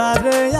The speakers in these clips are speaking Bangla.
Barreira.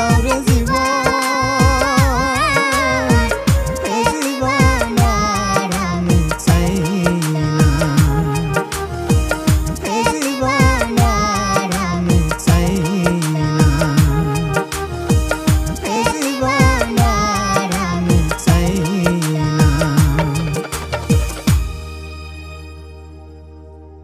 without he zero.